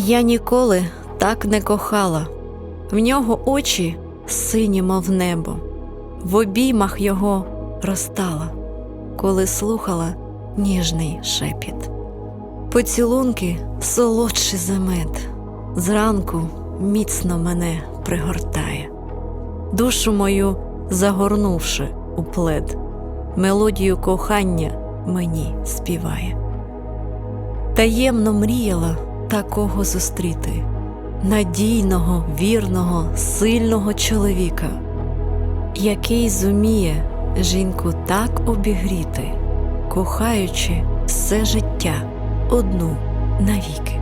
Я ніколи так не кохала, в нього очі сині, мов небо, в обіймах його розтала, коли слухала ніжний шепіт. Поцілунки солодші за мед, зранку міцно мене пригортає, душу мою загорнувши у плед, мелодію кохання мені співає. Таємно мріяла такого зустріти, надійного, вірного, сильного чоловіка, який зуміє жінку так обігріти, кохаючи все життя одну навіки.